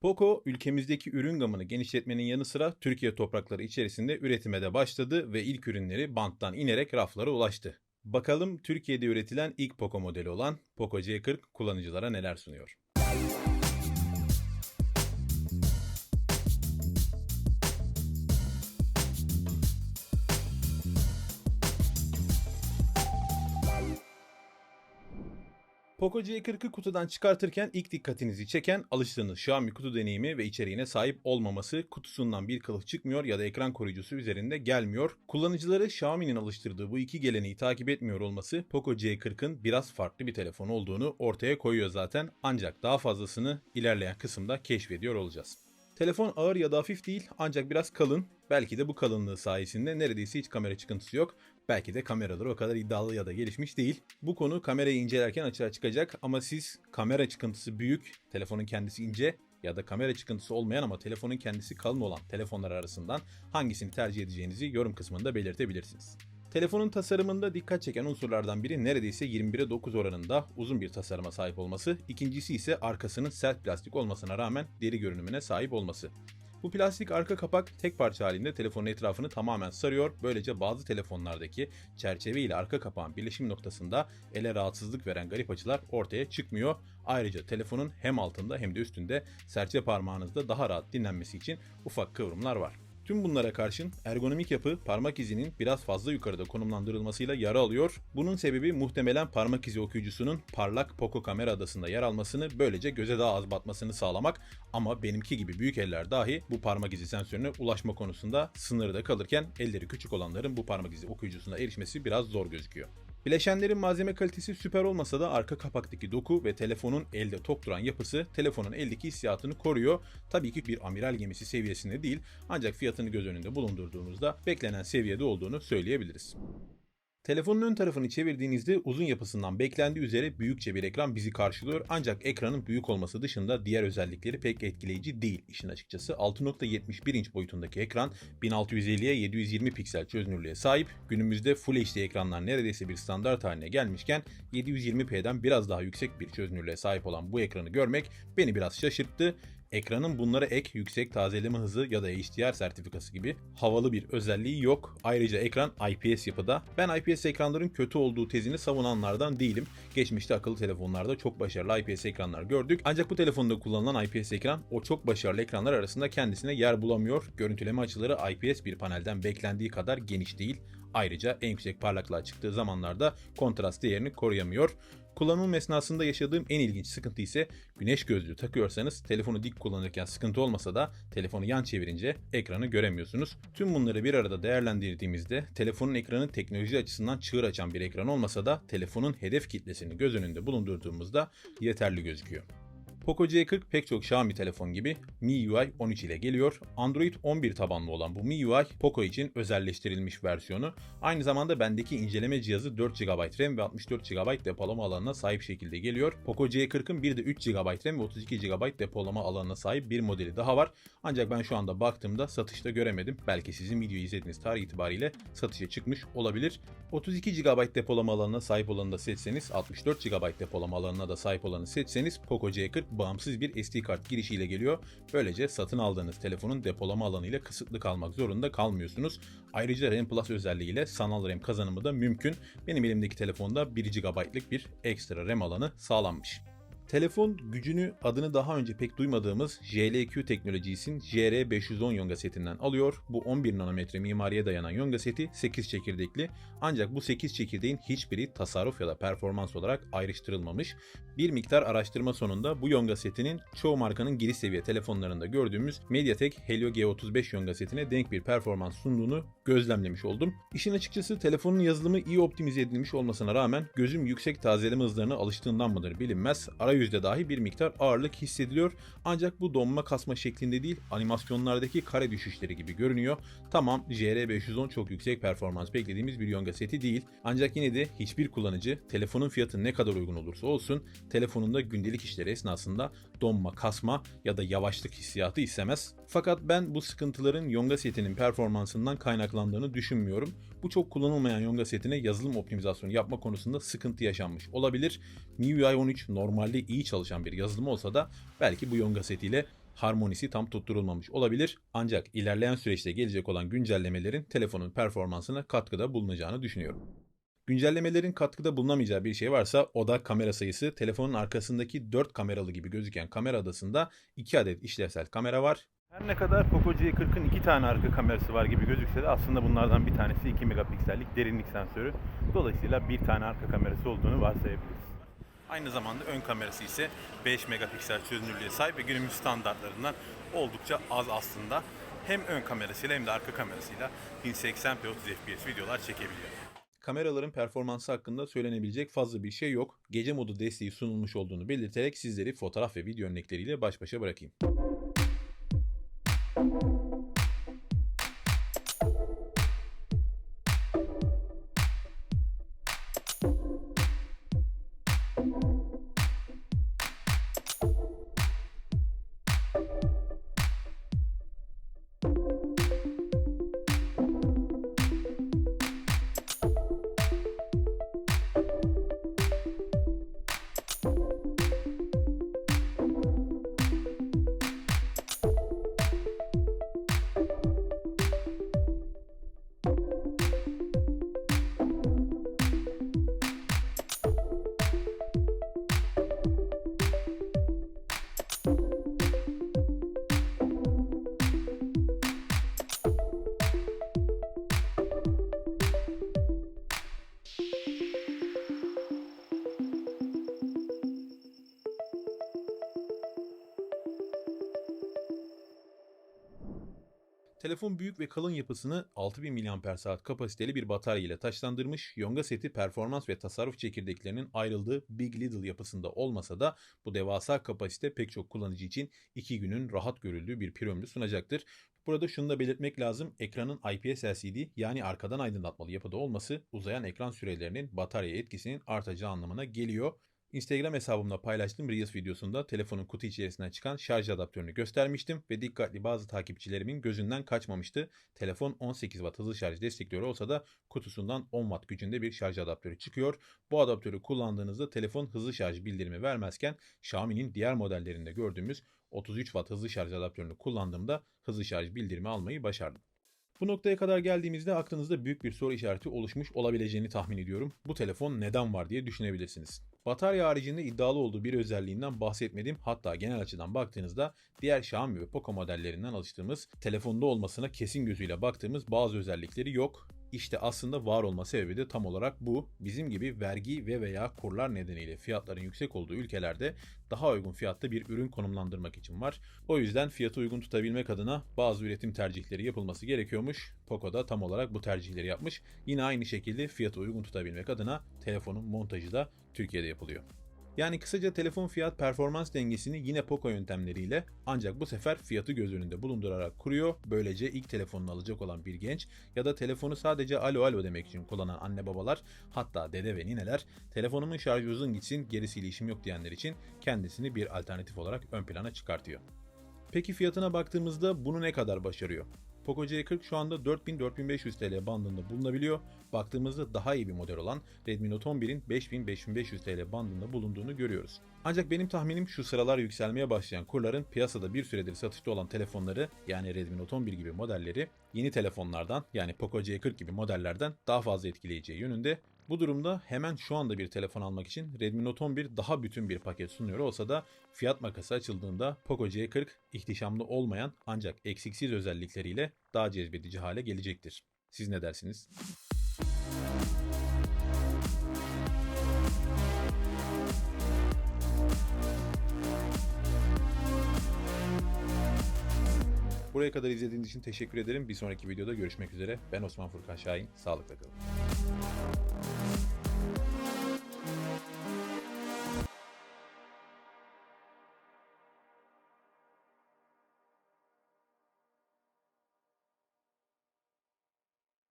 Poco ülkemizdeki ürün gamını genişletmenin yanı sıra Türkiye toprakları içerisinde üretime de başladı ve ilk ürünleri banttan inerek raflara ulaştı. Bakalım Türkiye'de üretilen ilk Poco modeli olan Poco C40 kullanıcılara neler sunuyor. Poco C40'ı kutudan çıkartırken ilk dikkatinizi çeken alıştığınız Xiaomi kutu deneyimi ve içeriğine sahip olmaması kutusundan bir kılıf çıkmıyor ya da ekran koruyucusu üzerinde gelmiyor. Kullanıcıları Xiaomi'nin alıştırdığı bu iki geleneği takip etmiyor olması Poco C40'ın biraz farklı bir telefon olduğunu ortaya koyuyor zaten ancak daha fazlasını ilerleyen kısımda keşfediyor olacağız. Telefon ağır ya da hafif değil ancak biraz kalın. Belki de bu kalınlığı sayesinde neredeyse hiç kamera çıkıntısı yok. Belki de kameraları o kadar iddialı ya da gelişmiş değil. Bu konu kamerayı incelerken açığa çıkacak ama siz kamera çıkıntısı büyük, telefonun kendisi ince ya da kamera çıkıntısı olmayan ama telefonun kendisi kalın olan telefonlar arasından hangisini tercih edeceğinizi yorum kısmında belirtebilirsiniz. Telefonun tasarımında dikkat çeken unsurlardan biri neredeyse 21'e 9 oranında uzun bir tasarıma sahip olması, ikincisi ise arkasının sert plastik olmasına rağmen deri görünümüne sahip olması. Bu plastik arka kapak tek parça halinde telefonun etrafını tamamen sarıyor. Böylece bazı telefonlardaki çerçeve ile arka kapağın birleşim noktasında ele rahatsızlık veren garip açılar ortaya çıkmıyor. Ayrıca telefonun hem altında hem de üstünde serçe parmağınızda daha rahat dinlenmesi için ufak kıvrımlar var. Tüm bunlara karşın ergonomik yapı parmak izinin biraz fazla yukarıda konumlandırılmasıyla yara alıyor. Bunun sebebi muhtemelen parmak izi okuyucusunun parlak Poco kamera adasında yer almasını böylece göze daha az batmasını sağlamak ama benimki gibi büyük eller dahi bu parmak izi sensörüne ulaşma konusunda sınırda kalırken elleri küçük olanların bu parmak izi okuyucusuna erişmesi biraz zor gözüküyor. Bileşenlerin malzeme kalitesi süper olmasa da arka kapaktaki doku ve telefonun elde tok duran yapısı telefonun eldeki hissiyatını koruyor. Tabii ki bir amiral gemisi seviyesinde değil ancak fiyatını göz önünde bulundurduğumuzda beklenen seviyede olduğunu söyleyebiliriz. Telefonun ön tarafını çevirdiğinizde uzun yapısından beklendiği üzere büyükçe bir ekran bizi karşılıyor ancak ekranın büyük olması dışında diğer özellikleri pek etkileyici değil işin açıkçası. 6.71 inç boyutundaki ekran 1650'ye 720 piksel çözünürlüğe sahip. Günümüzde Full HD ekranlar neredeyse bir standart haline gelmişken 720p'den biraz daha yüksek bir çözünürlüğe sahip olan bu ekranı görmek beni biraz şaşırttı. Ekranın bunlara ek yüksek tazeleme hızı ya da HDR sertifikası gibi havalı bir özelliği yok. Ayrıca ekran IPS yapıda. Ben IPS ekranların kötü olduğu tezini savunanlardan değilim. Geçmişte akıllı telefonlarda çok başarılı IPS ekranlar gördük. Ancak bu telefonda kullanılan IPS ekran o çok başarılı ekranlar arasında kendisine yer bulamıyor. Görüntüleme açıları IPS bir panelden beklendiği kadar geniş değil. Ayrıca en yüksek parlaklığa çıktığı zamanlarda kontrast değerini koruyamıyor. Kullanım esnasında yaşadığım en ilginç sıkıntı ise güneş gözlüğü takıyorsanız telefonu dik kullanırken sıkıntı olmasa da telefonu yan çevirince ekranı göremiyorsunuz. Tüm bunları bir arada değerlendirdiğimizde telefonun ekranı teknoloji açısından çığır açan bir ekran olmasa da telefonun hedef kitlesini göz önünde bulundurduğumuzda yeterli gözüküyor. Poco C40 pek çok Xiaomi telefon gibi MIUI 13 ile geliyor. Android 11 tabanlı olan bu MIUI Poco için özelleştirilmiş versiyonu. Aynı zamanda bendeki inceleme cihazı 4 GB RAM ve 64 GB depolama alanına sahip şekilde geliyor. Poco C40'ın bir de 3 GB RAM ve 32 GB depolama alanına sahip bir modeli daha var. Ancak ben şu anda baktığımda satışta göremedim. Belki sizin videoyu izlediğiniz tarih itibariyle satışa çıkmış olabilir. 32 GB depolama alanına sahip olanı da seçseniz, 64 GB depolama alanına da sahip olanı seçseniz Poco C40 bağımsız bir SD kart girişiyle geliyor. Böylece satın aldığınız telefonun depolama alanıyla kısıtlı kalmak zorunda kalmıyorsunuz. Ayrıca RAM Plus özelliğiyle sanal RAM kazanımı da mümkün. Benim elimdeki telefonda 1 GB'lık bir ekstra RAM alanı sağlanmış. Telefon gücünü adını daha önce pek duymadığımız JLQ teknolojisinin JR510 yonga setinden alıyor. Bu 11 nanometre mimariye dayanan yonga seti 8 çekirdekli. Ancak bu 8 çekirdeğin hiçbiri tasarruf ya da performans olarak ayrıştırılmamış. Bir miktar araştırma sonunda bu yonga setinin çoğu markanın giriş seviye telefonlarında gördüğümüz MediaTek Helio G35 yonga setine denk bir performans sunduğunu gözlemlemiş oldum. İşin açıkçası telefonun yazılımı iyi optimize edilmiş olmasına rağmen gözüm yüksek tazeleme hızlarına alıştığından mıdır bilinmez. Arayüzde dahi bir miktar ağırlık hissediliyor. Ancak bu donma kasma şeklinde değil animasyonlardaki kare düşüşleri gibi görünüyor. Tamam JR510 çok yüksek performans beklediğimiz bir yonga seti değil. Ancak yine de hiçbir kullanıcı telefonun fiyatı ne kadar uygun olursa olsun telefonunda gündelik işleri esnasında donma, kasma ya da yavaşlık hissiyatı istemez. Fakat ben bu sıkıntıların Yonga setinin performansından kaynaklandığını düşünmüyorum. Bu çok kullanılmayan Yonga setine yazılım optimizasyonu yapma konusunda sıkıntı yaşanmış olabilir. MIUI 13 normalde iyi çalışan bir yazılım olsa da belki bu Yonga setiyle harmonisi tam tutturulmamış olabilir. Ancak ilerleyen süreçte gelecek olan güncellemelerin telefonun performansına katkıda bulunacağını düşünüyorum. Güncellemelerin katkıda bulunamayacağı bir şey varsa o da kamera sayısı. Telefonun arkasındaki 4 kameralı gibi gözüken kamera adasında 2 adet işlevsel kamera var. Her ne kadar Poco C40'ın 2 tane arka kamerası var gibi gözükse de aslında bunlardan bir tanesi 2 megapiksellik derinlik sensörü. Dolayısıyla bir tane arka kamerası olduğunu varsayabiliriz. Aynı zamanda ön kamerası ise 5 megapiksel çözünürlüğe sahip ve günümüz standartlarından oldukça az aslında. Hem ön kamerasıyla hem de arka kamerasıyla 1080p 30 fps videolar çekebiliyor. Kameraların performansı hakkında söylenebilecek fazla bir şey yok. Gece modu desteği sunulmuş olduğunu belirterek sizleri fotoğraf ve video örnekleriyle baş başa bırakayım. thank you Telefon büyük ve kalın yapısını 6000 mAh kapasiteli bir batarya ile taşlandırmış. Yonga seti performans ve tasarruf çekirdeklerinin ayrıldığı Big Little yapısında olmasa da bu devasa kapasite pek çok kullanıcı için 2 günün rahat görüldüğü bir pil ömrü sunacaktır. Burada şunu da belirtmek lazım. Ekranın IPS LCD yani arkadan aydınlatmalı yapıda olması uzayan ekran sürelerinin batarya etkisinin artacağı anlamına geliyor. Instagram hesabımda paylaştığım Reels videosunda telefonun kutu içerisinden çıkan şarj adaptörünü göstermiştim ve dikkatli bazı takipçilerimin gözünden kaçmamıştı. Telefon 18 Watt hızlı şarj destekliyor olsa da kutusundan 10 Watt gücünde bir şarj adaptörü çıkıyor. Bu adaptörü kullandığınızda telefon hızlı şarj bildirimi vermezken Xiaomi'nin diğer modellerinde gördüğümüz 33 Watt hızlı şarj adaptörünü kullandığımda hızlı şarj bildirimi almayı başardım. Bu noktaya kadar geldiğimizde aklınızda büyük bir soru işareti oluşmuş olabileceğini tahmin ediyorum. Bu telefon neden var diye düşünebilirsiniz. Batarya haricinde iddialı olduğu bir özelliğinden bahsetmedim. Hatta genel açıdan baktığınızda diğer Xiaomi ve Poco modellerinden alıştığımız telefonda olmasına kesin gözüyle baktığımız bazı özellikleri yok. İşte aslında var olma sebebi de tam olarak bu. Bizim gibi vergi ve veya kurlar nedeniyle fiyatların yüksek olduğu ülkelerde daha uygun fiyatta bir ürün konumlandırmak için var. O yüzden fiyatı uygun tutabilmek adına bazı üretim tercihleri yapılması gerekiyormuş. Poco da tam olarak bu tercihleri yapmış. Yine aynı şekilde fiyatı uygun tutabilmek adına telefonun montajı da Türkiye'de yapılıyor. Yani kısaca telefon fiyat performans dengesini yine Poco yöntemleriyle ancak bu sefer fiyatı göz önünde bulundurarak kuruyor. Böylece ilk telefonunu alacak olan bir genç ya da telefonu sadece alo alo demek için kullanan anne babalar hatta dede ve nineler telefonumun şarjı uzun gitsin gerisiyle işim yok diyenler için kendisini bir alternatif olarak ön plana çıkartıyor. Peki fiyatına baktığımızda bunu ne kadar başarıyor? Poco C40 şu anda 4000-4500 TL bandında bulunabiliyor. Baktığımızda daha iyi bir model olan Redmi Note 11'in 5000-5500 TL bandında bulunduğunu görüyoruz. Ancak benim tahminim şu sıralar yükselmeye başlayan kurların piyasada bir süredir satışta olan telefonları yani Redmi Note 11 gibi modelleri yeni telefonlardan yani Poco C40 gibi modellerden daha fazla etkileyeceği yönünde bu durumda hemen şu anda bir telefon almak için Redmi Note 11 daha bütün bir paket sunuyor olsa da fiyat makası açıldığında Poco C40 ihtişamlı olmayan ancak eksiksiz özellikleriyle daha cezbedici hale gelecektir. Siz ne dersiniz? Buraya kadar izlediğiniz için teşekkür ederim. Bir sonraki videoda görüşmek üzere. Ben Osman Furkan Şahin. Sağlıkla kalın.